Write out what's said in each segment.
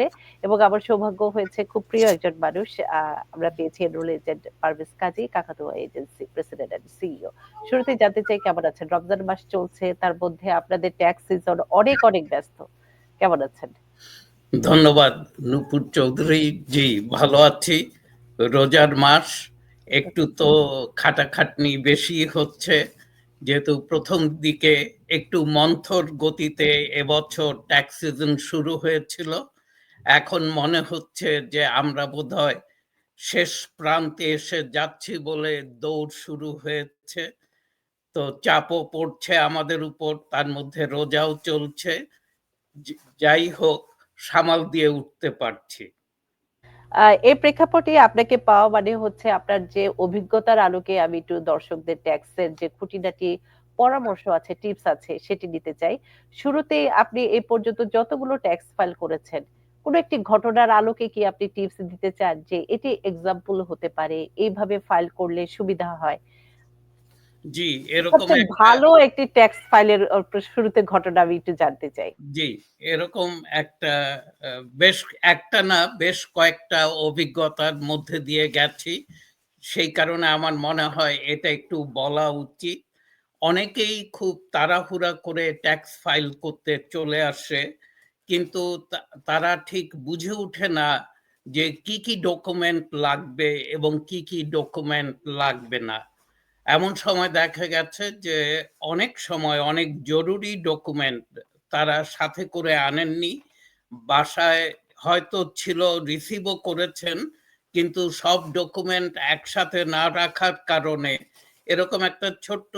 চলছে এবং আমার সৌভাগ্য হয়েছে খুব প্রিয় একজন মানুষ আমরা পেয়েছি enrol agent Parvez Kazi, Kakatua agency president and CEO শুরুতেই জানতে চাই কেমন আছেন? রমজান মাস চলছে, তার মধ্যে আপনাদের ট্যাক্স সিজন অনেক অনেক ব্যস্ত। কেমন আছেন? ধন্যবাদ, নুপুর চৌধুরী। জি, ভালো আছি। রোজার মাস একটু তো খাটাখাটনি বেশি হচ্ছে, যেহেতু প্রথম দিকে একটু মন্থর গতিতে এবছর ট্যাক্স সিজন শুরু হয়েছিল। এখন মনে হচ্ছে যে আমরা বোধহয় শেষ প্রান্তে এসে যাচ্ছি বলে দৌড় শুরু হয়েছে। তো চাপও পড়ছে আমাদের উপর, তার মধ্যে রোজাও চলছে। যাই হোক, সামাল দিয়ে উঠতে পারছি। এই প্রেক্ষাপটে আপনাকে পাওয়া মানে হচ্ছে আপনার যে অভিজ্ঞতার আলোকে আমি একটু দর্শকদের ট্যাক্সের যে খুঁটিনাটি পরামর্শ আছে, টিপস আছে, সেটি নিতে চাই। শুরুতে আপনি এই পর্যন্ত যতগুলো ট্যাক্স ফাইল করেছেন কোন একটি ঘটনার আলোকে কি আপনি টিপস দিতে চান যে এটি এক্সাম্পল হতে পারে? এইভাবে ফাইল করলে সুবিধা হয়? জি এরকম ভালো একটি ট্যাক্স ফাইলের শুরুতে ঘটনা আমি একটু জানতে চাই। জি এরকম একটা বেশ একটা না বেশ কয়েকটা অভিজ্ঞতার মধ্যে দিয়ে গেছি। সেই কারণে আমার মনে হয় এটা একটু বলা উচিত। অনেকেই খুব তাড়াহুড়া করে ট্যাক্স ফাইল করতে চলে আসে। কিন্তু তারা ঠিক বুঝে ওঠে না যে কি কি ডকুমেন্ট লাগবে এবং কি কি ডকুমেন্ট লাগবে না। এমন সময় দেখা গেছে যে অনেক সময় অনেক জরুরি ডকুমেন্ট তারা সাথে করে আনেননি। বাসায় হয়তো ছিল রিসিভও করেছেন, কিন্তু সব ডকুমেন্ট একসাথে না রাখার কারণে এরকম একটা ছোট্ট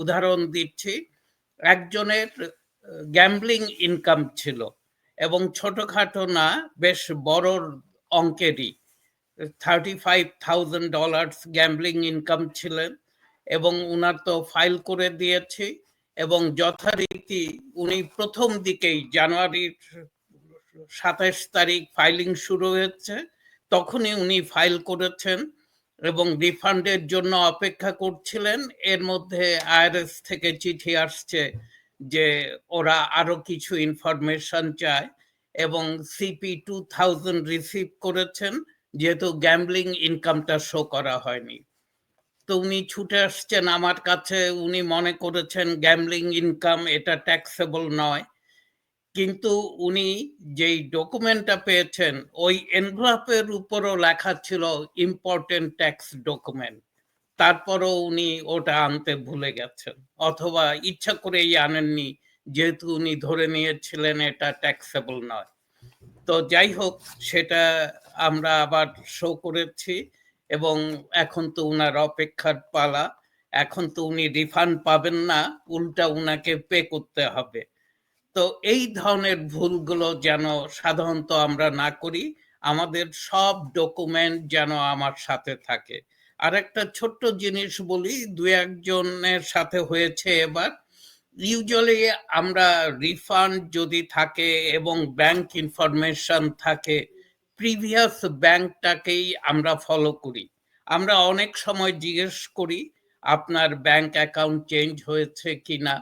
উদাহরণ দিচ্ছি। একজনের গ্যাম্বলিং ইনকাম ছিল এবং ছোটখাটো না, বেশ বড় অঙ্কেরই। Thirty five thousand dollars gambling income ছিলেন এবং উনার তো ফাইল করে দিয়েছি এবং যথারীতি উনি প্রথম দিকেই জানুয়ারির সাতাশ তারিখ ফাইলিং শুরু হয়েছে, তখনই উনি ফাইল করেছেন এবং রিফান্ডের জন্য অপেক্ষা করছিলেন। এর মধ্যে আইআরএস থেকে চিঠি আসছে যে ওরা আরও কিছু ইনফরমেশন চায় এবং সিপি টু থাউজেন্ড রিসিভ করেছেন, যেহেতু গ্যাম্বলিং ইনকামটা শো করা হয়নি। তো উনি ছুটে আসছেন আমার কাছে, উনি মনে করেছেন গ্যাম্বলিং ইনকাম এটা ট্যাক্সেবল নয়। কিন্তু উনি যেই ডকুমেন্টটা পেয়েছেন, ওই এনভেলপের উপরও লেখা ছিল ইম্পর্টেন্ট ট্যাক্স ডকুমেন্ট তারপরও উনি ওটা আনতে ভুলে গেছেন। অথবা ইচ্ছা করেই আনেননি, যেহেতু উনি ধরে নিয়েছিলেন এটা ট্যাক্সেবল নয়। তো যাই হোক, সেটা আমরা আবার শো করেছি এবং এখন তো উনার অপেক্ষার পালা। এখন তো উনি রিফান্ড পাবেন না, উল্টা উনাকে পে করতে হবে। তো এই ধরনের ভুলগুলো যেন সাধারণত আমরা না করি, আমাদের সব ডকুমেন্ট যেন আমার সাথে থাকে। আর একটা ছোট্ট জিনিস বলি, দু একজনের সাথে হয়েছে এবার। ইউজুয়ালি আমরা রিফান্ড যদি থাকে এবং ব্যাংক ইনফরমেশন থাকে প্রিভিয়াস ব্যাংকটাকেই আমরা ফলো করি। আমরা অনেক সময় জিজ্ঞেস করি, আপনার ব্যাংক অ্যাকাউন্ট চেঞ্জ হয়েছে কি না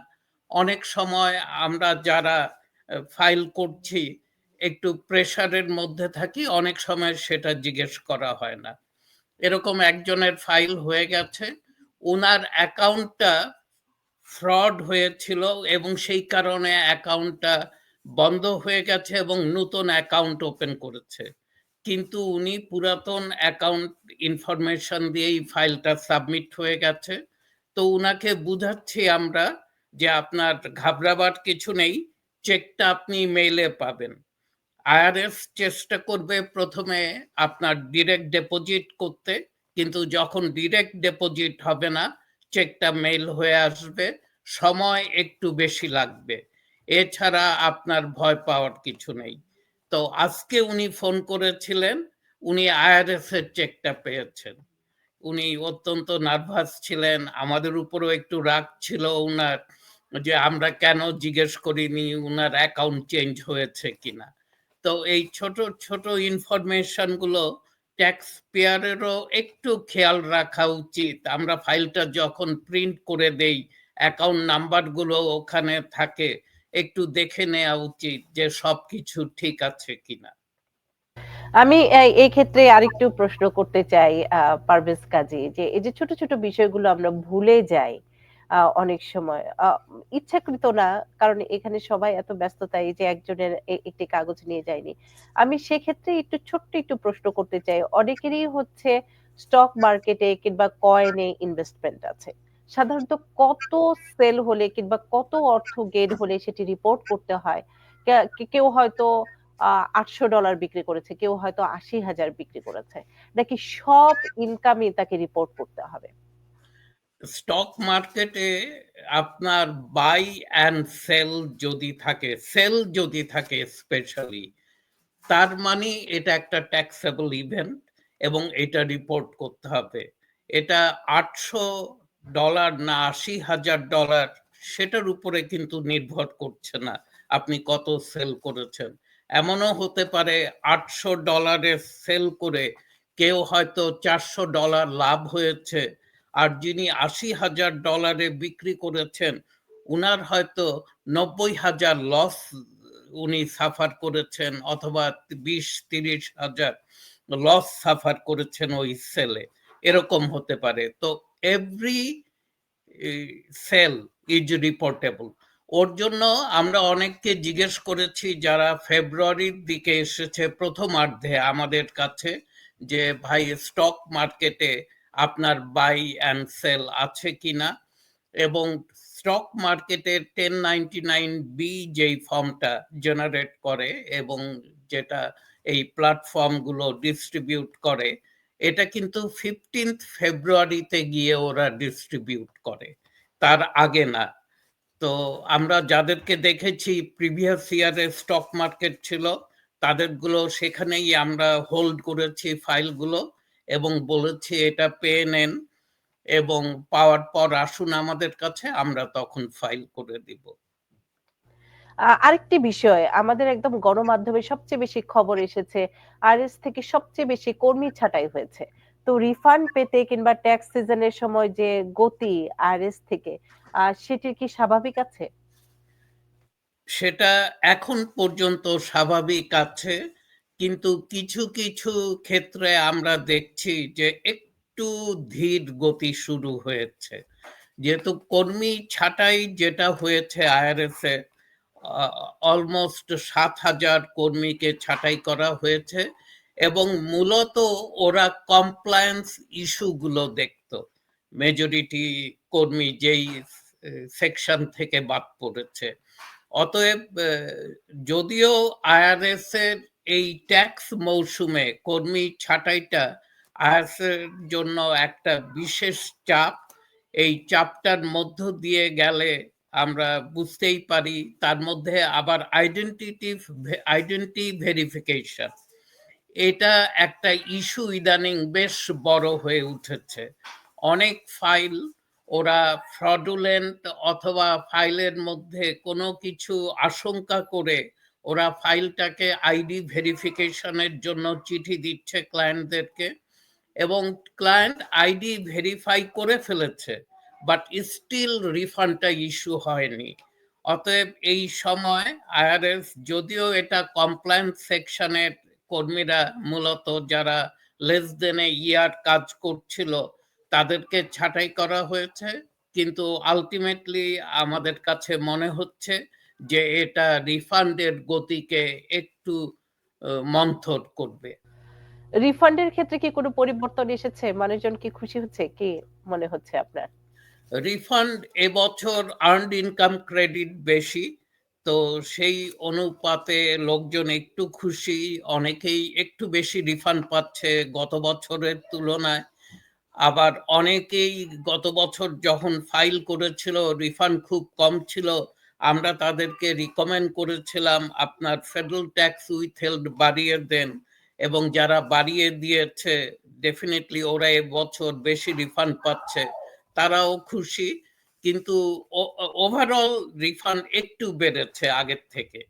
অনেক সময় আমরা যারা ফাইল করছি, একটু প্রেশারের মধ্যে থাকি, অনেক সময় সেটা জিজ্ঞেস করা হয় না। এরকম একজনের ফাইল হয়ে গেছে। ওনার অ্যাকাউন্টটা ফ্রড হয়েছিল এবং সেই কারণে অ্যাকাউন্টটা বন্ধ হয়ে গেছে এবং নতুন অ্যাকাউন্ট ওপেন করেছে। কিন্তু উনি পুরাতন অ্যাকাউন্ট ইনফরমেশন দিয়েই ফাইলটা সাবমিট হয়ে গেছে। তো উনাকে বুঝাচ্ছি আমরা যে আপনার ঘাবড়াবার কিছু নেই চেকটা আপনি মেইলে পাবেন। আইআরএস চেষ্টা করবে প্রথমে আপনার ডিরেক্ট ডিপোজিট করতে, কিন্তু যখন ডিরেক্ট ডিপোজিট হবে না চেকটা মেইল হয়ে আসবে, সময় একটু বেশি লাগবে। এছাড়া আপনার ভয় পাওয়ার কিছু নেই। তো আজকে উনি ফোন করেছিলেন, উনি আইআরএস এর চেকটা পেয়েছেন। উনি অত্যন্ত নার্ভাস ছিলেন, আমাদের উপরও একটু রাগ ছিল উনার, যে আমরা কেন জিজ্ঞেস করিনি, উনার অ্যাকাউন্ট চেঞ্জ হয়েছে কিনা। তো এই ছোট ছোট ইনফরমেশনগুলো ট্যাক্স পেয়ারেরও একটু খেয়াল রাখা উচিত। আমরা ফাইলটা যখন প্রিন্ট করে দেই অ্যাকাউন্ট নাম্বারগুলো ওখানে থাকে একটু দেখে নেওয়া উচিত যে সবকিছু ঠিক আছে কিনা। আমি এই ক্ষেত্রে আরেকটু প্রশ্ন করতে চাই পারভেজ কাজী যে এই যে ছোট, ছোট বিষয়গুলো আমরা ভুলে যাই অনেক সময়। ইচ্ছাকৃত না কারণ এখানে সবাই এত ব্যস্ততায় যে একজনের একটি কাগজ নিয়ে যায়নি। আমি সেক্ষেত্রে একটু ছোট্ট একটু প্রশ্ন করতে চাই। অনেকেরই হচ্ছে স্টক মার্কেটে কিংবা কয়েনে ইনভেস্টমেন্ট আছে। সাধারণত কত সেল হলে কিংবা কত অর্থ গেইন হলে সেটি রিপোর্ট করতে হয়। কেউ হয়তো আ $৮০০ বিক্রি করেছে, কেউ হয়তো ৮০,০০০ বিক্রি করেছে। নাকি সব ইনকামই তাকে রিপোর্ট করতে হবে? স্টক মার্কেটে আপনার বাই অ্যান্ড সেল যদি থাকে, সেল যদি থাকে স্পেশালি তার মানে এটা একটা ট্যাক্সেবল ইভেন্ট এবং এটা রিপোর্ট করতে হবে। এটা $৮০০ না $৮০,০০০ সেটার উপরে কিন্তু নির্ভর করছে না। আপনি কত সেল করেছেন। এমনও হতে পারে $৮০০ এর সেল করে কেউ হয়তো $৪০০ লাভ হয়েছে। আর যিনি আশি হাজার ডলারে বিক্রি করেছেন উনার হয়তো ৯০,০০০ লস উনি সাফার করেছেন অথবা ২০-৩০,০০০ লস সাফার করেছেন ওই সেলে। এরকম হতে পারে। তো এভরি সেল ইজ রিপোর্টেবল। ওর জন্য আমরা অনেককে জিজ্ঞেস করেছি যারা ফেব্রুয়ারির দিকে এসেছে প্রথমার্ধে আমাদের কাছে যে, "ভাই স্টক মার্কেটে আপনার বাই অ্যান্ড সেল আছে কিনা?" এবং স্টক মার্কেটের 1099 যেই ফর্মটা জেনারেট করে এবং যেটা এই প্ল্যাটফর্মগুলো ডিস্ট্রিবিউট করে, এটা কিন্তু 15th ফেব্রুয়ারিতে গিয়ে ওরা ডিস্ট্রিবিউট করে। তার আগে না। তো আমরা যাদেরকে দেখেছি প্রিভিয়াস ইয়ারে স্টক মার্কেট ছিল, তাদেরগুলো সেখানেই আমরা হোল্ড করেছি ফাইলগুলো এবং বলেছি এটা পেয়ে নেন এবং পাওয়ার পর আসুন আমাদের কাছে আমরা তখন ফাইল করে দিব। আরেকটি বিষয় আমাদের একদম গণমাধ্যমে সবচেয়ে বেশি খবর এসেছে আরএস থেকে সবচেয়ে বেশি কর্মী ছাঁটাই হয়েছে। তো রিফান্ড পেতে কিংবা ট্যাক্স সিজনের সময় যে গতি আরএস থেকে সেটি কি স্বাভাবিক আছে? সেটা এখন পর্যন্ত স্বাভাবিক আছে। কিন্তু কিছু, কিছু ক্ষেত্রে আমরা দেখছি যে একটু ধীর গতি শুরু হয়েছে। যেহেতু কর্মী ছাঁটাই যেটা হয়েছে আইআরএস এ অলমোস্ট ৭,০০০ কর্মীকে ছাঁটাই করা হয়েছে এবং মূলত ওরা কমপ্লায়েন্স ইস্যুগুলো দেখত। মেজরিটি কর্মী যেই সেকশন থেকে বাদ পড়েছে। অতএব যদিও আইআরএস এর এই ট্যাক্স মৌসুমে কর্মী ছাঁটাইটা এর জন্য একটা বিশেষ চাপ। এই চাপটার মধ্য দিয়ে গেলে আমরা বুঝতেই পারি, তার মধ্যে আবার আইডেন্টিটিভ ভে আইডেন্টি ভেরিফিকেশন এটা একটা ইস্যু ইদানিং বেশ বড় হয়ে উঠেছে। অনেক ফাইল ওরা ফ্রডুলেন্ট অথবা ফাইলের মধ্যে কোনো কিছু আশঙ্কা করে ওরা ফাইলটাকে আইডি ভেরিফিকেশন এর জন্য চিঠি দিচ্ছে ক্লায়েন্টদেরকে এবং ক্লায়েন্ট আইডি ভেরিফাই করে ফেলেছে। বাট স্টিল রিফান্ডটা ইস্যু হয়নি। অতএব এই সময় আইআরএস যদিও এটা কমপ্লায়েন্স সেকশনের কর্মীরা মূলত যারা লেস দেন ইয়ার কাজ করছিল, তাদেরকে ছাঁটাই করা হয়েছে। কিন্তু আলটিমেটলি আমাদের কাছে মনে হচ্ছে যে এটা রিফান্ডের গতিকে একটু মন্থর করবে। রিফান্ডের ক্ষেত্রে কি কোনো পরিবর্তন এসেছে? মানুষজন কি খুশি হচ্ছে? কি মনে হচ্ছে আপনার? রিফান্ড এবছর আর্নড ইনকাম ক্রেডিট বেশি। তো সেই অনুপাতে লোকজন একটু খুশি। অনেকেই একটু বেশি রিফান্ড পাচ্ছে গত বছরের তুলনায়। আবার অনেকেই গত বছর যখন ফাইল করেছিল রিফান্ড খুব কম ছিল। আমরা তাদেরকে রিকমেন্ড করেছিলাম আপনার ফেডারেল ট্যাক্স উইথহেল্ড বাড়িয়ে দেন এবং যারা বাড়িয়ে দিয়েছে ডেফিনেটলি ওরা এবছর বেশি রিফান্ড পাচ্ছে। তারাও খুশি। কিন্তু ওভারঅল রিফান্ড একটু বেড়েছে আগের থেকে।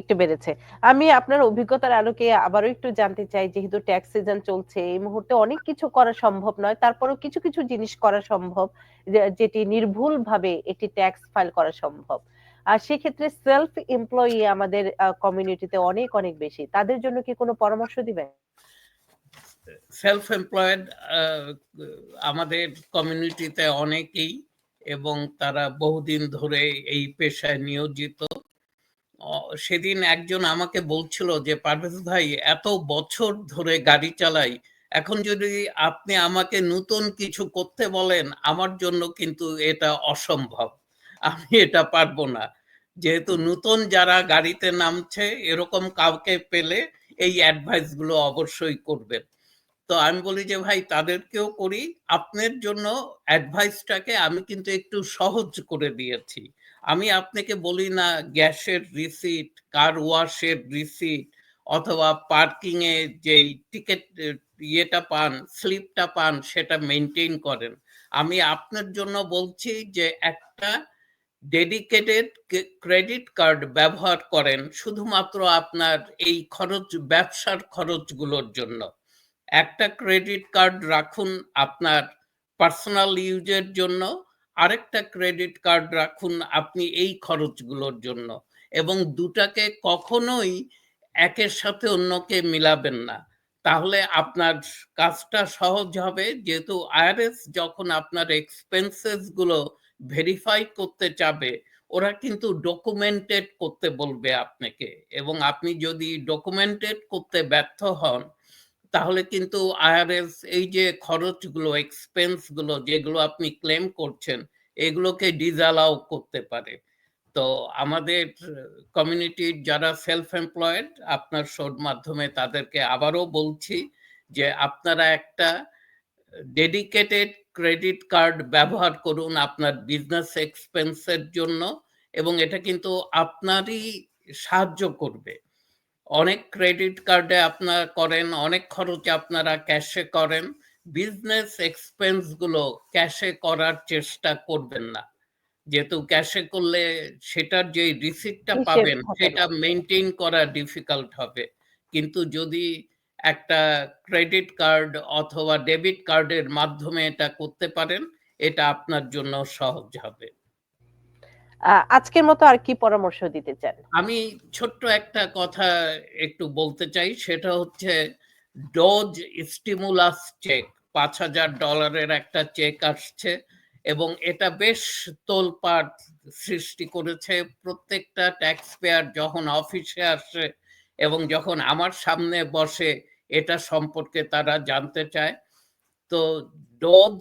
একটু বেড়েছে। আমি আপনার অভিজ্ঞতার আলোকে আবারও একটু জানতে চাই যেহেতু ট্যাক্স সিজন চলছে এই মুহূর্তে অনেক কিছু করা সম্ভব নয়। তারপরেও কিছু, কিছু জিনিস করা সম্ভব যেটি নির্ভুলভাবে একটি ট্যাক্স ফাইল করা সম্ভব। আর সেক্ষেত্রে সেলফ এমপ্লয়ি আমাদের কমিউনিটিতে অনেক অনেক বেশি তাদের জন্য কি কোনো পরামর্শ দিবেন সেলফ এমপ্লয়েড আমাদের কমিউনিটিতে অনেকেই এবং তারা বহুদিন ধরে এই পেশায় নিয়োজিত সেদিন একজন আমাকে বলছিল যে, পারভেজ ভাই, এত বছর ধরে গাড়ি চালাই, এখন যদি আপনি আমাকে নতুন কিছু করতে বলেন, আমার জন্য কিন্তু এটা অসম্ভব। আমি এটা পারব না। যেহেতু নতুন যারা গাড়িতে নামছে, এরকম কাউকে পেলে এই অ্যাডভাইসগুলো অবশ্যই করবেন। তো আমি বলি যে, ভাই, তাদেরকেও করি। আপনার জন্য অ্যাডভাইসটাকে আমি কিন্তু একটু সহজ করে দিয়েছি। আমি আপনাকে বলি না গ্যাসের রিসিট কার ওয়াশের রিসিট অথবা পার্কিং এ যে টিকিট ইয়েটা পান স্লিপটা পান, সেটা মেনটেন করেন। আমি আপনার জন্য বলছি যে, একটা ডেডিকেটেড ক্রেডিট কার্ড ব্যবহার করেন শুধুমাত্র আপনার এই খরচ, ব্যবসার খরচগুলোর জন্য। একটা ক্রেডিট কার্ড রাখুন আপনার পার্সোনাল ইউজের জন্য, আরেকটা ক্রেডিট কার্ড রাখুন আপনি এই খরচগুলোর জন্য এবং দুটাকে কখনোই একের সাথে অন্যকে মিলাবেন না। তাহলে আপনার কাজটা সহজ হবে, যেহেতু আইআরএস যখন আপনার এক্সপেন্সেসগুলো ভেরিফাই করতে চাবে, ওরা কিন্তু ডকুমেন্টেড করতে বলবে আপনাকে এবং আপনি যদি ডকুমেন্টেড করতে ব্যর্থ হন তাহলে কিন্তু আইআরএস এই যে খরচগুলো এক্সপেন্সগুলো যেগুলো আপনি ক্লেম করছেন, এগুলোকে ডিজালাও করতে পারে। তো আমাদের কমিউনিটির যারা সেলফ এমপ্লয়েড আপনার শোর মাধ্যমে তাদেরকে আবারও বলছি যে আপনারা একটা ডেডিকেটেড ক্রেডিট কার্ড ব্যবহার করুন আপনার বিজনেস এক্সপেন্সের জন্য এবং এটা কিন্তু আপনারই সাহায্য করবে। অনেক ক্রেডিট কার্ডে আপনারা করেন অনেক খরচ আপনারা ক্যাশে করেন। বিজনেস এক্সপেন্সগুলো ক্যাশে করার চেষ্টা করবেন না। যেহেতু ক্যাশে করলে সেটার যে রিসিপ্টটা পাবেন সেটা মেনটেন করা ডিফিকাল্ট হবে। কিন্তু যদি একটা ক্রেডিট কার্ড অথবা ডেবিট কার্ডের মাধ্যমে এটা করতে পারেন এটা আপনার জন্য সহজ হবে। আজকের মতো আর কি পরামর্শ দিতে চান? আমি ছোট্ট একটা কথা একটু বলতে চাই, সেটা হচ্ছে ডোজ স্টিমুলাস চেক পাঁচ হাজার ডলারের একটা চেক আসছে এবং এটা বেশ তোলপাট সৃষ্টি করেছে। প্রত্যেকটা ট্যাক্স পেয়ার যখন অফিসে আসে এবং যখন আমার সামনে বসে এটা সম্পর্কে তারা জানতে চায়। তো DOGE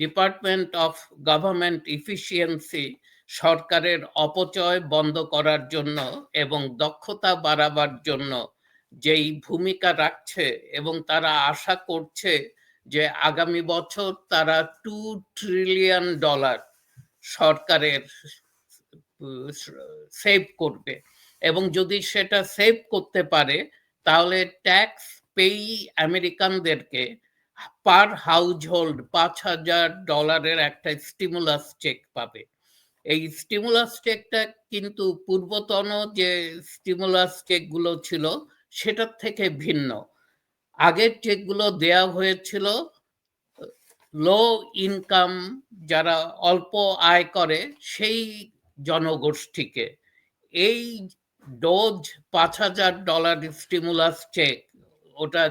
department of government efficiency সরকারের অপচয় বন্ধ করার জন্য এবং দক্ষতা বাড়াবার জন্য যেই ভূমিকা রাখছে এবং তারা আশা করছে যে আগামী বছর তারা টু ট্রিলিয়ন ডলার সরকারের সেভ করবে। এবং যদি সেটা সেভ করতে পারে, তাহলে ট্যাক্স পেই আমেরিকানদেরকে পার হাউজ হোল্ড পাঁচ হাজার ডলারের একটা স্টিমুলাস চেক পাবে। এই স্টিমুলাস চেকটা কিন্তু পূর্বতন যে স্টিমুলাস চেকগুলো ছিল, সেটার থেকে ভিন্ন। আগের চেকগুলো দেয়া হয়েছিল লো ইনকাম যারা অল্প আয় করে, সেই জনগোষ্ঠীকে। এই ডোজ পাঁচ হাজার ডলার স্টিমুলাস চেক ওটা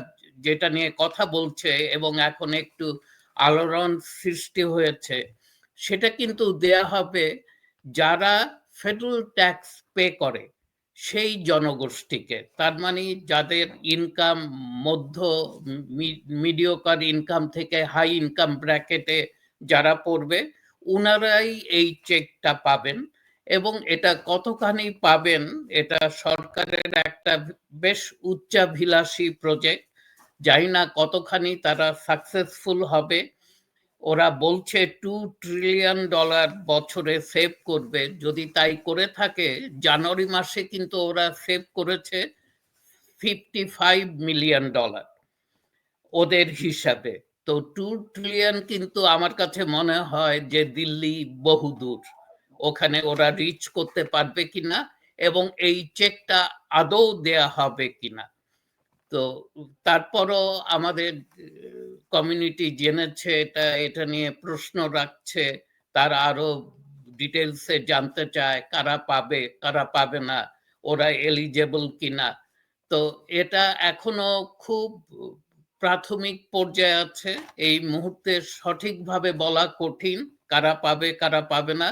যেটা নিয়ে কথা বলছে এবং এখন একটু আলোড়ন সৃষ্টি হয়েছে সেটা কিন্তু দেয়া হবে যারা ফেডারেল ট্যাক্স পে করে, সেই জনগোষ্ঠীকে। তার মানে যাদের ইনকাম মধ্য মিডিওকার ইনকাম থেকে হাই ইনকাম ব্র্যাকেটে যারা পড়বে, উনারাই এই চেকটা পাবেন এবং এটা কতখানি পাবেন, এটা সরকারের একটা বেশ উচ্চাভিলাষী প্রজেক্ট জানি না কতখানি তারা সাকসেসফুল হবে ওরা বলছে টু ট্রিলিয়ন ডলার বছরে সেভ করবে। যদি তাই করে থাকে, জানুয়ারি মাসে কিন্তু ওরা সেভ করেছে ফিফটি ফাইভ মিলিয়ন ডলার ওদের হিসাবে। তো টু ট্রিলিয়ন কিন্তু আমার কাছে মনে হয় যে দিল্লি বহুদূর ওখানে ওরা রিচ করতে পারবে কিনা এবং এই চেকটা আদৌ দেয়া হবে কিনা। তো তারপরও আমাদের কমিউনিটি জেনেছে এটা এটা নিয়ে প্রশ্ন রাখছে, তার আরও ডিটেলসে জানতে চায়, কারা পাবে কারা পাবে না, ওরা এলিজেবল কিনা। তো এটা এখনও খুব প্রাথমিক পর্যায়ে আছে, এই মুহূর্তে সঠিকভাবে বলা কঠিন, কারা পাবে কারা পাবে না।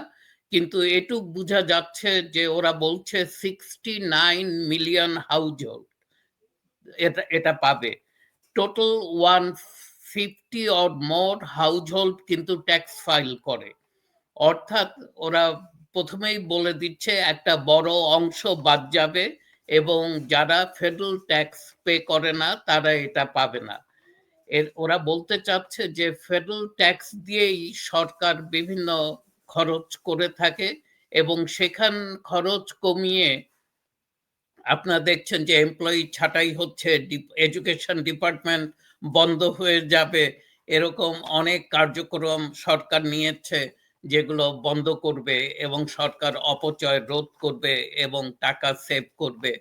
কিন্তু এটুক বোঝা যাচ্ছে যে ওরা বলছে সিক্সটি নাইন মিলিয়ন হাউজ এটা এটা পাবে। Total one fifty or more house কিন্তু ট্যাক্স ফাইল করে। অর্থাৎ ওরা প্রথমেই বলে দিচ্ছে একটা বড় অংশ বাদ যাবে এবং যারা ফেডারেল ট্যাক্স পে করে না, তারা এটা পাবে না। এর ওরা বলতে চাচ্ছে যে ফেডারেল ট্যাক্স দিয়েই সরকার বিভিন্ন খরচ করে থাকে এবং সেখান খরচ কমিয়ে আপনারা দেখছেন যে এমপ্লয়ি ছাঁটাই হচ্ছে এডুকেশন ডিপার্টমেন্ট বন্ধ হয়ে যাবে। এরকম অনেক কার্যক্রম সরকার নিয়েছে যেগুলো বন্ধ করবে এবং সরকার অপচয় রোধ করবে এবং টাকা সেভ করবে।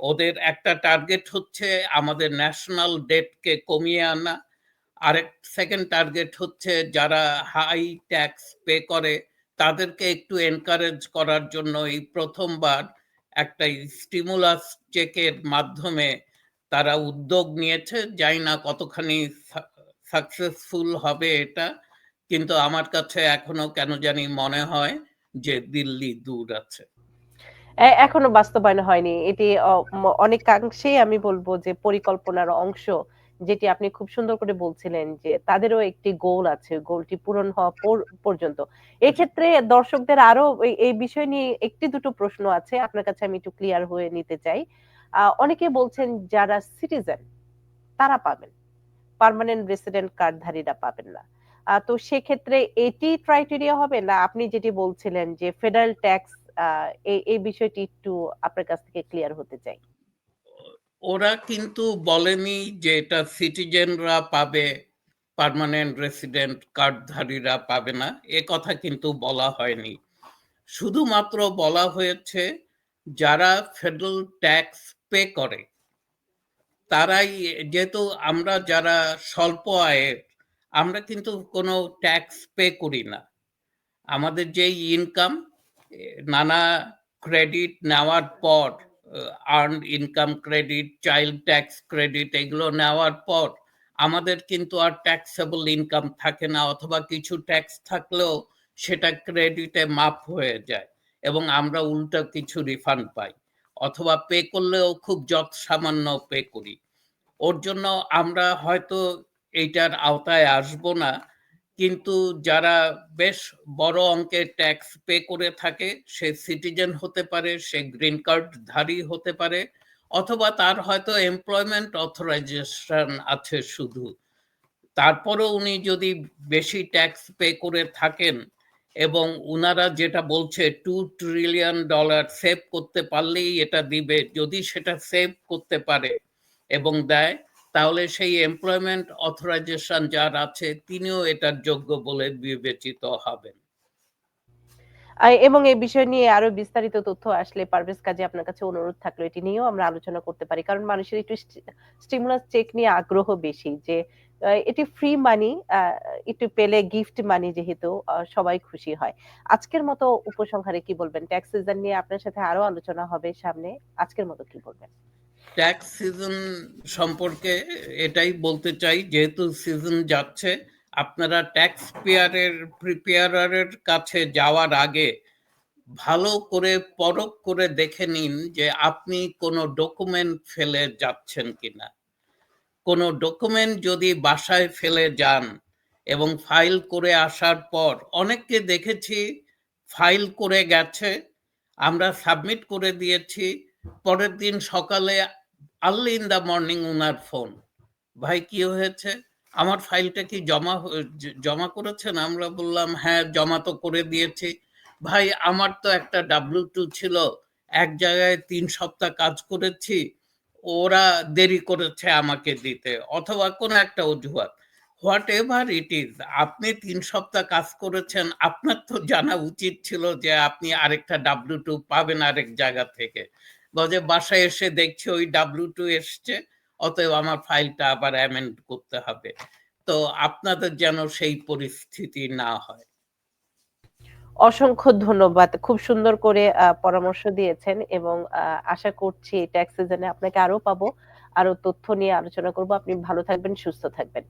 ওদের একটা টার্গেট হচ্ছে আমাদের ন্যাশনাল ডেটকে কমিয়ে আনা। আরেক সেকেন্ড টার্গেট হচ্ছে যারা হাই ট্যাক্স পে করে তাদেরকে একটু এনকারেজ করার জন্য এই প্রথমবার একটা স্টিমুলাস চেকের মাধ্যমে তারা উদ্যোগ নিয়েছে, জানি না কতখানি সাকসেসফুল হবে এটা, কিন্তু আমার কাছে এখনও কেন জানি মনে হয় যে দিল্লি দূর আছে। এখনও বাস্তবায়ন হয়নি। এটি অনেকাংশেই আমি বলব যে পরিকল্পনার অংশ, যেটি আপনি খুব সুন্দর করে বলছিলেন যে তাদেরও একটি গোল আছে গোলটি পূরণ হওয়া পর- পর্যন্ত। এক্ষেত্রে দর্শকদের আরও এই- বিষয় নিয়ে একটি দুটো প্রশ্ন আছে, আপনার কাছে আমি একটু ক্লিয়ার হয়ে নিতে চাই। অনেকে বলছেন যারা সিটিজেন তারা পাবেন। পার্মানেন্ট রেসিডেন্ট কার্ডধারীরা পাবেন না। তো সেক্ষেত্রে এটি ক্রাইটেরিয়া হবে না? আপনি যেটি বলছিলেন যে ফেডারেল ট্যাক্স এই বিষয়টি একটু আপনার কাছ থেকে ক্লিয়ার হতে চাই। ওরা কিন্তু বলেনি যে এটা সিটিজেনরা পাবে পারমানেন্ট রেসিডেন্ট কার্ডধারীরা পাবে না। এ কথা কিন্তু বলা হয়নি। শুধুমাত্র বলা হয়েছে যারা ফেডারেল ট্যাক্স পে করে। তারাই যেহেতু আমরা যারা স্বল্প আয়ের, আমরা কিন্তু কোনো ট্যাক্স পে করি না। আমাদের যেই ইনকাম নানা ক্রেডিট নেওয়ার পর earn income credit child tax credit এগুলো নেওয়ার পর, আমাদের কিন্তু আর ট্যাক্সেবল ইনকাম থাকে না, অথবা কিছু ট্যাক্স থাকলেও সেটা ক্রেডিটে মাপ হয়ে যায় এবং আমরা উল্টো কিছু রিফান্ড পাই। অথবা পে করলেও খুব যত সামান্য পে করি। ওর জন্য আমরা হয়তো এইটার আওতায় আসব না, কিন্তু যারা বেশ বড় অঙ্কের ট্যাক্স পে করে থাকে, সে সিটিজেন হতে পারে, সে গ্রিন কার্ড ধারী হতে পারে, অথবা তার হয়তো এমপ্লয়মেন্ট অথরাইজেশন আছে শুধু। তারপরেও উনি যদি বেশি ট্যাক্স পে করে থাকেন এবং উনারা যেটা বলছে টু ট্রিলিয়ন ডলার সেভ করতে পারলেই এটা দিবে। যদি সেটা সেভ করতে পারে এবং দেয়, তাহলে সেই এমপ্লয়মেন্ট অথরাইজেশন যার আছে, তিনিও এটার যোগ্য বলে বিবেচিত হবেন। এবং এই বিষয় নিয়ে আরও বিস্তারিত তথ্য আসলে পারভেজ কাজে আপনার কাছে অনুরোধ থাকল, এটি নিয়েও আমরা আলোচনা করতে পারি। কারণ মানুষের একটু স্টিমুলাস চেক নিয়ে আগ্রহ বেশি যে এটি ফ্রি মানি একটু পেলে গিফট মানি যেহেতু সবাই খুশি হয়। আজকের মতো উপসংহারে কি বলবেন? ট্যাক্স সিজন নিয়ে আপনার সাথে আরও আলোচনা হবে সামনে। আজকের মতো কি বলবেন? ট্যাক্স সিজন সম্পর্কে এটাই বলতে চাই, যেহেতু সিজন যাচ্ছে, আপনারা ট্যাক্স পেয়ারের প্রিপেয়ারের কাছে যাওয়ার আগে ভালো করে, পরখ করে দেখে নিন যে আপনি কোনো ডকুমেন্ট ফেলে যাচ্ছেন কিনা। কোনো ডকুমেন্ট যদি বাসায় ফেলে যান এবং ফাইল করে আসার পর অনেককে দেখেছি ফাইল করে গেছে, আমরা সাবমিট করে দিয়েছি, পরের দিন সকালে আর্লি ইন দ্য মর্নিং উনার ফোন ভাই, কি হয়েছে? আমার ফাইলটা কি জমা জমা করেছেন? আমরা বললাম হ্যাঁ জমা তো করে দিয়েছি। ভাই, আমার তো একটা ডাব্লিউ টু ছিল। এক জায়গায় তিন সপ্তাহ কাজ করেছি। ওরা দেরি করেছে আমাকে দিতে, অথবা কোনো একটা অজুহাত। হোয়াট এভার ইট ইজ, আপনি তিন সপ্তাহ কাজ করেছেন, আপনার তো জানা উচিত ছিল যে আপনি আরেকটা ডাব্লিউ টু পাবেন আরেক জায়গা থেকে। গজে বাসায় এসে দেখছি ওই ডাব্লিউ টু এসছে, অতএব আমার ফাইলটা আবার অ্যামেন্ড করতে হবে। তো আপনাদের যেন সেই পরিস্থিতি না হয়। অসংখ্য ধন্যবাদ। খুব সুন্দর করে পরামর্শ দিয়েছেন এবং আশা করছি ট্যাক্স সিজনে আপনাকে আরও পাবো। আরও তথ্য নিয়ে আলোচনা করব। আপনি ভালো থাকবেন, সুস্থ থাকবেন।